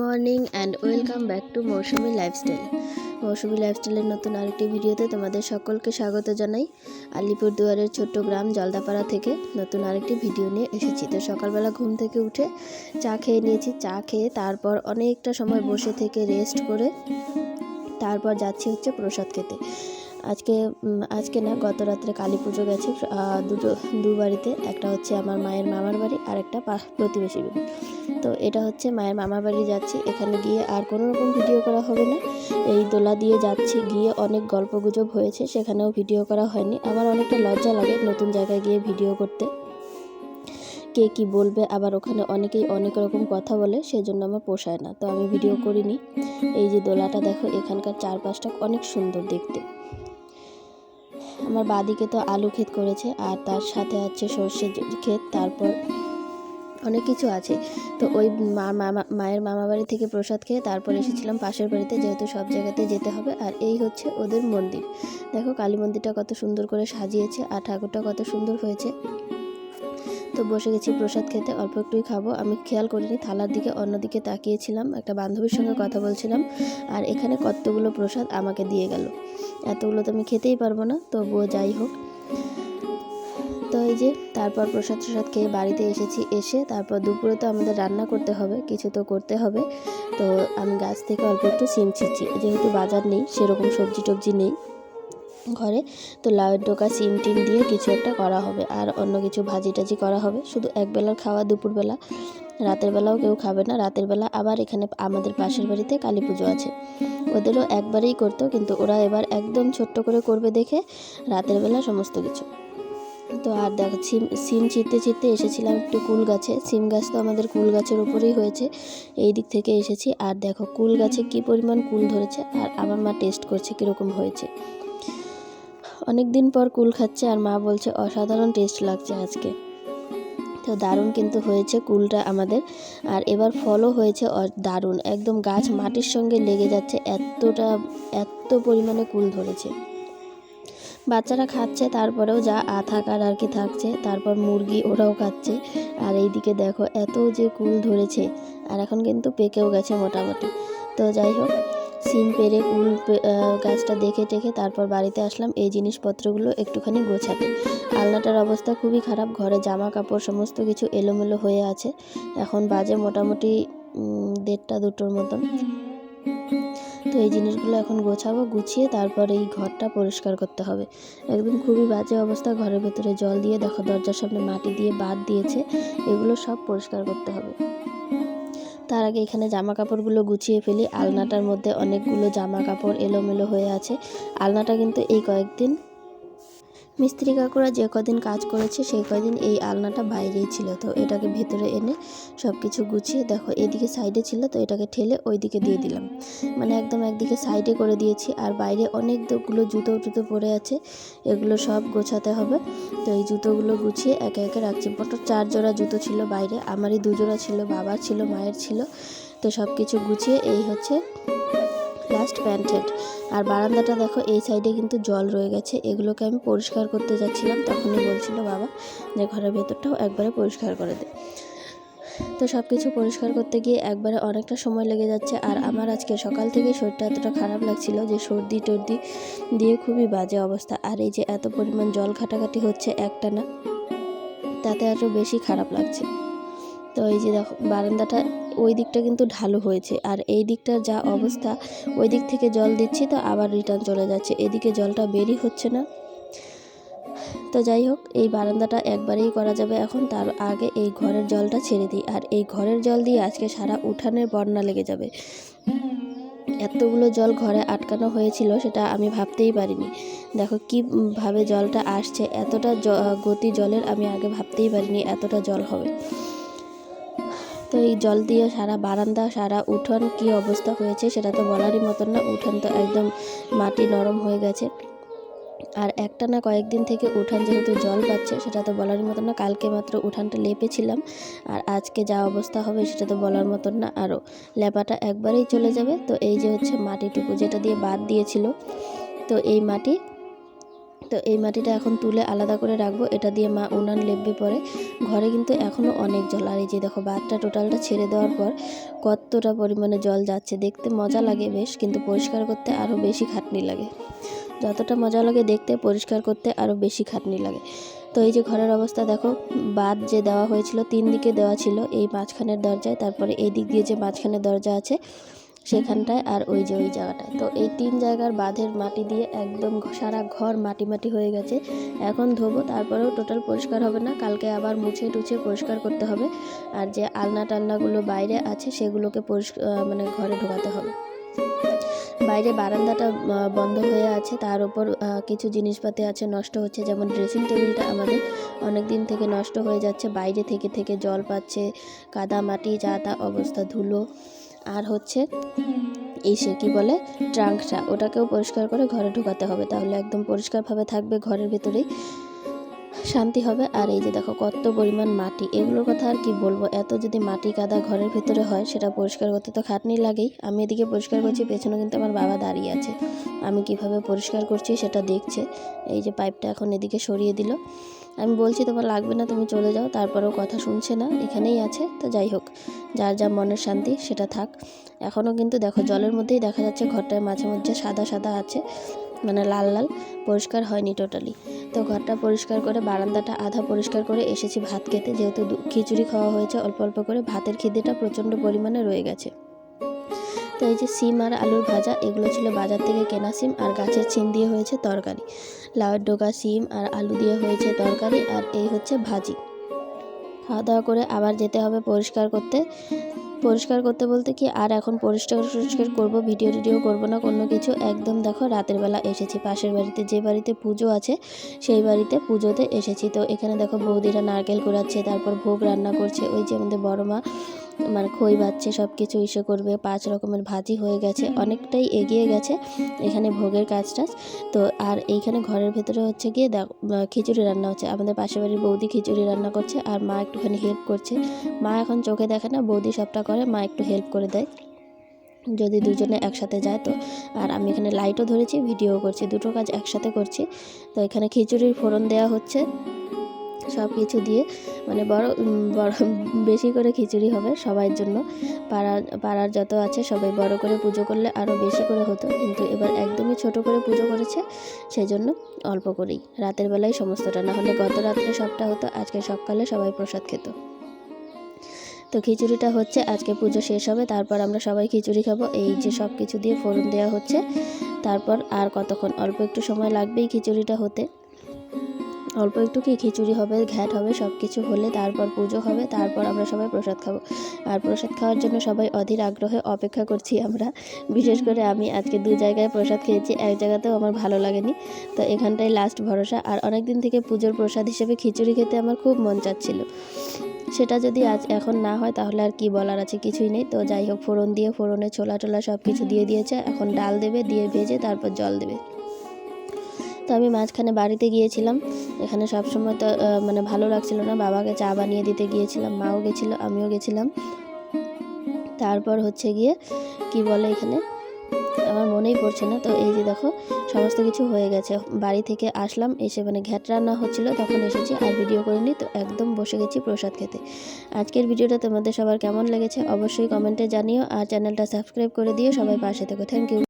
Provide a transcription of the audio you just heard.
Morning and welcome back to Mousumi lifestyle Mousumi লাইফস্টাইলের নতুন আরেকটি ভিডিওতে তোমাদের সকলকে স্বাগত জানাই। আলিপুরদুয়ারের ছোট্ট গ্রাম জলদাপাড়া থেকে নতুন আরেকটি ভিডিও নিয়ে এসেছি। তো সকালবেলা ঘুম থেকে উঠে চা খেয়ে নিয়েছি। চা খেয়ে তারপর অনেকটা সময় বসে থেকে রেস্ট করে তারপর যাচ্ছি হচ্ছে প্রসাদ খেতে। আজকে আজকে না, গত রাত্রে কালী পুজো গেছে দুটো, দু বাড়িতে। একটা হচ্ছে আমার মায়ের মামার বাড়ি, আর একটা প্রতিবেশী বাড়ি। তো এটা হচ্ছে মায়ের মামার বাড়ি যাচ্ছি। এখানে গিয়ে আর কোনো রকম ভিডিও করা হবে না। এই দোলা দিয়ে যাচ্ছি, গিয়ে অনেক গল্প গুজব হয়েছে, সেখানেও ভিডিও করা হয়নি। আমার অনেকটা লজ্জা লাগে নতুন জায়গায় গিয়ে ভিডিও করতে। কে কি বলবে, আবার ওখানে অনেকেই অনেক রকম কথা বলে, সেজন্য আমার পোষায় না। তো আমি ভিডিও করিনি। এই যে দোলাটা দেখো, এখানকার চারপাশটা অনেক সুন্দর দেখতে। আমার বাদিকে তো আলু ক্ষেত করেছে আর তার সাথে আছে সর্ষে ক্ষেত, তারপর অনেক কিছু আছে। তো ওই মায়ের মামা বাড়ি থেকে প্রসাদ খেয়ে তারপর এসেছিলাম পাশের বাড়িতে, যেহেতু সব জায়গাতে যেতে হবে। আর এই হচ্ছে ওদের মন্দির। দেখো কালী মন্দিরটা কত সুন্দর করে সাজিয়েছে আর ঠাকুরটা কত সুন্দর হয়েছে। তো বসে গেছি প্রসাদ খেতে, অল্প একটুই খাব। আমি খেয়াল করিনি, থালার দিকে অন্যদিকে তাকিয়েছিলাম, একটা বান্ধবীর সঙ্গে কথা বলছিলাম, আর এখানে কতগুলো প্রসাদ আমাকে দিয়ে গেল। এতগুলো তো আমি খেতেই পারব না, তবুও যাই হোক। তো এই যে, তারপর প্রসাদ প্রসাদ খেয়ে বাড়িতে এসেছি, এসে তারপর দুপুরে তো আমাদের রান্না করতে হবে, কিছু তো করতে হবে। তো আমি গাছ থেকে অল্প একটু সিম ছিঁচি, যেহেতু বাজার নেই, সেরকম সবজি টবজি নেই। ঘরে, তো লাউয়ের ডোকা সিম টিম দিয়ে কিছু একটা করা হবে। আর অন্য কিছু ভাজি টাজি করা হবে। শুধু এক বেলার খাওয়া দুপুরবেলা। রাতের বেলাও কেউ খাবে না। রাতের বেলা আবার এখানে আমাদের পাশের বাড়িতে কালী পুজো আছে। ওদেরও একবারেই করতো কিন্তু ওরা এবার একদম ছোট্ট করে করবে দেখে রাতের বেলা সমস্ত কিছু। তো আর দেখো সিম সিম চিরতে চিরতে এসেছিলাম একটু কুল গাছে। সিম গাছ তো আমাদের কুল গাছের উপরেই হয়েছে। এই দিক থেকে এসেছি। আর দেখো, কুল গাছে কি পরিমাণ কুল ধরেছে। আর আমার মা টেস্ট করছে কীরকম হয়েছে। অনেক দিন পর কুল খাচ্ছে আর মা বলছে, অসাধারণ টেস্ট লাগছে আজকে। তো দারুণ কিন্তু হয়েছে কুলটা আমাদের। আর এবার ফলও হয়েছে দারুণ। একদম গাছ মাটির সঙ্গে লেগে যাচ্ছে, এতটা, এত পরিমাণে কুল ধরেছে। বাচ্চারা খাচ্ছে, তারপরেও যা আ থাকার আর কি থাকছে, তারপর মুরগি ওরাও খাচ্ছে। আর এইদিকে দেখো, এত যে কুল ধরেছে, আর এখন কিন্তু পেকেও গেছে মোটামুটি। তো যাই হোক সিম পেরে পে- গাছটা দেখে টেখে তারপর বাড়িতে আসলাম। এই জিনিসপত্রগুলো একটুখানি গোছাতে। আলনাটার অবস্থা খুবই খারাপ। ঘরে জামা কাপড় সমস্ত কিছু এলোমেলো হয়ে আছে। এখন বাজে মোটামুটি দেড়টা দুটোর মতন। তো এই জিনিসগুলো এখন গোছাবো, গুছিয়ে তারপর এই ঘরটা পরিষ্কার করতে হবে। একদম খুবই বাজে অবস্থা। ঘরের ভেতরে জল দিয়ে, দেখো দরজার সামনে মাটি দিয়ে বাদ দিয়েছে। এগুলো সব পরিষ্কার করতে হবে। তার আগে এখানে জামা কাপড়গুলো গুছিয়ে ফেলি। আলনাটার মধ্যে অনেকগুলো জামা কাপড় এলোমেলো হয়ে আছে। আলনাটা কিন্তু এই কয়েকদিন মিস্ত্রি কাকুরা যে কদিন কাজ করেছে, সেই কদিন এই আলনাটা বাইরেই ছিল। তো এটাকে ভেতরে এনে সব কিছু গুছিয়ে, দেখো এদিকে সাইডে ছিল, তো এটাকে ঠেলে ওই দিকে দিয়ে দিলাম। মানে একদম একদিকে সাইডে করে দিয়েছি, আর বাইরে অনেকগুলো জুতো টুতো পড়ে আছে, এগুলো সব গোছাতে হবে। তো এই জুতোগুলো গুছিয়ে একে একে রাখছি। মোটর চার জোড়া জুতো ছিল বাইরে, আমারই দুজোড়া ছিল, বাবার ছিল, মায়ের ছিল। তো সব কিছু গুছিয়ে, এই হচ্ছে লাস্ট প্যান্টেড আর বারান্দাটা দেখো, এই সাইডে কিন্তু জল রয়ে গেছে। এগুলোকে আমি পরিষ্কার করতে যাচ্ছিলাম, তখনই বলছিল বাবা যে ঘরের ভেতরটাও একবারে পরিষ্কার করে দে। তো সব কিছু পরিষ্কার করতে গিয়ে একবারে অনেকটা সময় লেগে যাচ্ছে। আর আমার আজকে সকাল থেকে শরীরটা এতটা খারাপ লাগছিল যে সর্দি টর্দি দিয়ে খুবই বাজে অবস্থা। আর এই যে এত পরিমাণ জল ঘাটাঘাটি হচ্ছে একটা না, তাতে আরও বেশি খারাপ লাগছে। তো এই যে দেখো, বারান্দাটা ওই দিকটা কিন্তু ঢালু হয়েছে। আর এই দিকটার যা অবস্থা, ওই দিক থেকে জল দিচ্ছি তো আবার রিটার্ন চলে যাচ্ছে। এদিকে জলটা বেরই হচ্ছে না। তো যাই হোক, এই বারান্দাটা একবারেই করা যাবে এখন। তার আগে এই ঘরের জলটা ছেড়ে দিই। আর এই ঘরের জল দিয়ে আজকে সারা উঠানের বন্যা লেগে যাবে। এতগুলো জল ঘরে আটকানো হয়েছিল, সেটা আমি ভাবতেই পারিনি। দেখো কীভাবে জলটা আসছে। এতটা গতি জলের আমি আগে ভাবতেই পারিনি এতটা জল হবে। তো এই জল দিয়ে সারা বারান্দা, সারা উঠোন কি অবস্থা হয়েছে সেটা তো বলারই মতন না। উঠোন তো একদম মাটি নরম হয়ে গেছে। আর একটা না কয়েকদিন থেকে উঠান যেহেতু জল পাচ্ছে সেটা তো বলার মতন না। কালকে মাত্র উঠানটা লেপেছিলাম। আর আজকে যা অবস্থা হবে সেটা তো বলার মতন না। আরও লেপাটা একবারেই চলে যাবে। তো এই যে হচ্ছে মাটিটুকু যেটা দিয়ে বাদ দিয়েছিল। তো এই মাটি তো এই মাটিটা এখন তুলে আলাদা করে রাখব। এটা দিয়ে মা উনান লেপবে পরে ঘরে কিন্তু এখনও অনেক জল। আর এই যে দেখো বাদটা টোটালটা ছেড়ে দেওয়ার পর কতটা পরিমাণে জল যাচ্ছে। দেখতে মজা লাগে বেশ, কিন্তু পরিষ্কার করতে আরও বেশি খাটনি লাগে। যতটা মজা লাগে দেখতে, পরিষ্কার করতে আরও বেশি খাটনি লাগে। তো এই যে ঘরের অবস্থা দেখো বাদ যে দেওয়া হয়েছিল, তিন দিকে দেওয়া ছিল এই মাঝখানের দরজায়। তারপরে এই দিক দিয়ে যে মাঝখানের দরজা আছে সেখানটায় আর ওই যে ওই জায়গাটায়। তো এই তিন জায়গার বাঁধের মাটি দিয়ে একদম সারা ঘর মাটি মাটি হয়ে গেছে। এখন ধোবো, তারপরেও টোটাল পরিষ্কার হবে না। কালকে আবার মুছে টুছে পরিষ্কার করতে হবে। আর যে আলনা টালনাগুলো বাইরে আছে, সেগুলোকে পরিষ্কার মানে ঘরে ঢোকাতে হবে। বাইরে বারান্দাটা বন্ধ হয়ে আছে। তার উপর কিছু জিনিসপাতি আছে নষ্ট হচ্ছে। যেমন ড্রেসিং টেবিলটা আমাদের অনেক দিন থেকে নষ্ট হয়ে যাচ্ছে। বাইরে থেকে থেকে জল পাচ্ছে। কাদা মাটি, যা তা অবস্থা ধুলো। আর হচ্ছে এই সে কী বলে ট্রাঙ্কটা, ওটাকেও পরিষ্কার করে ঘরে ঢোকাতে হবে। তাহলে একদম পরিষ্কারভাবে থাকবে ঘরের ভেতরেই। শান্তি হবে। আর এই যে দেখো কত পরিমাণ মাটি। এগুলোর কথা আর কি বলব? এত যদি মাটি কাদা ঘরের ভেতরে হয়, সেটা পরিষ্কার করতে তো খাটনি লাগেই। আমি এদিকে পরিষ্কার করছি পেছনে কিন্তু আমার বাবা দাঁড়িয়ে আছে। আমি কীভাবে পরিষ্কার করছি সেটা দেখছে। এই যে পাইপটা এখন এদিকে সরিয়ে দিল। আমি বলছি, তোমার লাগবে না, তুমি চলে যাও, তারপরেও কথা শুনছে না, এখানেই আছে, তো যাই হোক, যার যা মনের শান্তি, সেটা থাক। এখনও কিন্তু দেখো, জলের মধ্যেই দেখা যাচ্ছে ঘরটায় মাঝে মধ্যে সাদা সাদা আছে মানে লাল লাল, পরিষ্কার হয়নি টোটালি তো ঘরটা পরিষ্কার করে, বারান্দাটা আধা পরিষ্কার করে এসেছি ভাত খেতে, যেহেতু খিচুড়ি খাওয়া হয়েছে, অল্প অল্প করে ভাতের খিদেটা প্রচণ্ড পরিমাণে রয়ে গেছে। তো এই যে সিম আর আলুর ভাজা, এগুলো ছিল বাজার থেকে কেনা সিম আর গাছের সিম দিয়ে হয়েছে তরকারি। লাউয়ের ডোকা সিম আর আলু দিয়ে হয়েছে তরকারি আর এই হচ্ছে ভাজি। খাওয়া দাওয়া করে আবার যেতে হবে পরিষ্কার করতে। পরিষ্কার করতে বলতে কি আর এখন পরিষ্কার পরিষ্কার করব, ভিডিও টিডিও করব না, কোনো কিছু। একদম দেখো রাতের বেলা এসেছি, পাশের বাড়িতে যে বাড়িতে পুজো আছে, সেই বাড়িতে পুজোতে এসেছি। তো এখানে দেখো বৌদিরা নারকেল কুড়াচ্ছে, তারপর ভোগ রান্না করছে, ওই যে আমাদের বড় মা মানে খই বাচ্ছে সব কিছু ইসে করবে, পাঁচ রকমের ভাজি হয়ে গেছে, অনেকটাই এগিয়ে গেছে এখানে ভোগের কাজ টাজ তো আর এইখানে ঘরের ভেতরে হচ্ছে গিয়ে দেখ- খিচুড়ি রান্না হচ্ছে। আমাদের পাশের বাড়ির বৌদি খিচুড়ি রান্না করছে আর মা একটুখানি হেল্প করছে। মা এখন চোখে দেখে না, বৌদি সবটা করে, মা একটু হেল্প করে দেয়। যদি দুজনে একসাথে যায় তো। আর আমি এখানে লাইটও ধরেছি ভিডিও করছি, দুটো কাজ একসাথে করছি। তো এখানে খিচুড়ির ফোড়ন দেওয়া হচ্ছে। সব কিছু দিয়ে মানে বড় বড়, বেশি করে খিচুড়ি হবে সবার জন্য। পাড়া পাড়ার যত আছে সবাই বড় করে পুজো করলে আরও বেশি করে হতো। কিন্তু এবার একদমই ছোট করে পুজো করেছে সেই জন্য অল্প করেই। রাতের বেলায় সমস্তটা, না হলে গত রাত্রে সবটা হতো, আজকে সকালে সবাই প্রসাদ খেত। তো খিচুড়িটা হচ্ছে, আজকে পুজো শেষ হবে, তারপর আমরা সবাই খিচুড়ি খাব। এই যে সব কিছু দিয়ে ফোড়ন দেওয়া হচ্ছে, তারপর আর কতক্ষণ? অল্প একটু সময় লাগবেই খিচুড়িটা হতে। অল্প একটু কি খিচুড়ি হবে, ঘ্যাট হবে সব কিছু হলে তারপর পুজো হবে, তারপর আমরা সবাই প্রসাদ খাব। আর প্রসাদ খাওয়ার জন্য সবাই অধীর আগ্রহে অপেক্ষা করছি আমরা। বিশেষ করে আমি আজকে দু জায়গায় প্রসাদ খেয়েছি, এক জায়গাতেও আমার ভালো লাগেনি। তো এখানটাই লাস্ট ভরসা। আর অনেক দিন থেকে পুজোর প্রসাদ হিসেবে খিচুড়ি খেতে আমার খুব মন চাচ্ছিল। সেটা যদি আজ এখন না হয়, তাহলে আর কি বলার আছে? কিছুই নেই। তো যাই হোক, ফোড়ন দিয়ে ফোড়নে ছোলা টোলা সব কিছু দিয়ে দিয়েছে। এখন ডাল দেবে, দিয়ে ভেজে তারপর জল দেবে। তো আমি মাঝখানে বাড়িতে গিয়েছিলাম। এখানে সব সময় তো মানে ভালো লাগছিল না। বাবাকে চা বানিয়ে দিতে গিয়েছিলাম, মাও গেছিল, আমিও গেছিলাম। তারপর হচ্ছে গিয়ে, কি বলে এখানে? আমার মনেই পড়ছে না। তো এই যে দেখো, সমস্ত কিছু হয়ে গেছে। বাড়ি থেকে আসলাম, এসে মানে ঘ্যাট রান্না হচ্ছিল, তখন এসেছি আর ভিডিও করিনি, তো একদম বসে গেছি প্রসাদ খেতে। আজকের ভিডিওটা তোমাদের সবার কেমন লেগেছে অবশ্যই কমেন্টে জানিও, আর চ্যানেলটা সাবস্ক্রাইব করে দিও, সবাই পাশে থেকো। Thank you